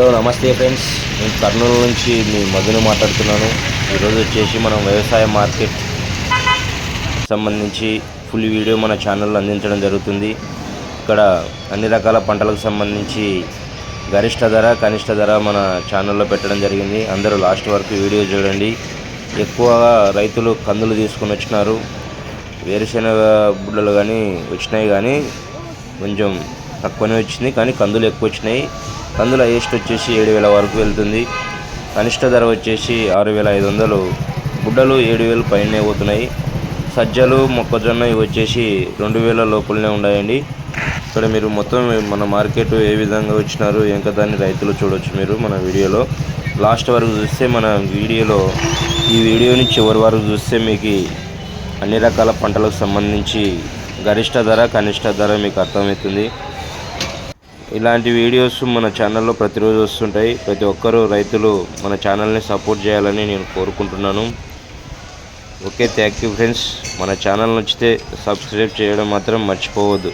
Hello నమస్తే friends. నేను కర్నూలు నుంచి మీ మధుని మాట్లాడుతున్నాను. ఈరోజు వచ్చేసి మనం వ్యవసాయ మార్కెట్ సంబంధించి ఫుల్ వీడియో మన ఛానల్లో అందించడం జరుగుతుంది. ఇక్కడ అన్ని రకాల పంటలకు సంబంధించి గరిష్ట ధర కనిష్ట ధర మన ఛానల్లో పెట్టడం జరిగింది. అందరూ లాస్ట్ వరకు వీడియో చూడండి. ఎక్కువగా రైతులు కందులు తీసుకొని వచ్చినారు. వేరుశెనగ బుడ్డలు కానీ వచ్చినాయి కానీ కొంచెం తక్కువనే వచ్చింది కానీ కందులు ఎక్కువ వచ్చినాయి. కందుల హైయెస్ట్ వచ్చేసి ఏడు వేల వరకు వెళ్తుంది. కనిష్ట ధర వచ్చేసి ఆరు వేల ఐదు వందలు. గుడ్డలు ఏడు వేలు పైనే పోతున్నాయి. సజ్జలు మొక్కజొన్న ఇవి వచ్చేసి రెండు వేల లోపలనే ఉన్నాయండి. ఇక్కడ మీరు మొత్తం మన మార్కెట్ ఏ విధంగా వచ్చినారు ఇంకా దాన్ని రైతులు చూడవచ్చు మీరు మన వీడియోలో. లాస్ట్ వరకు చూస్తే మన వీడియోలో ఈ వీడియోని చివరి వరకు చూస్తే మీకు అన్ని రకాల పంటలకు సంబంధించి గరిష్ట ధర కనిష్ట ధర మీకు అర్థమవుతుంది. ఇలాంటి వీడియోస్ మన ఛానల్లో ప్రతిరోజు వస్తుంటాయి. ప్రతి ఒక్కరూ రైతులు మన ఛానల్ని సపోర్ట్ చేయాలని నేను కోరుకుంటున్నాను. ఓకే థ్యాంక్ యూ ఫ్రెండ్స్ మన ఛానల్ నచ్చితే సబ్స్క్రైబ్ చేయడం మాత్రం మర్చిపోవద్దు.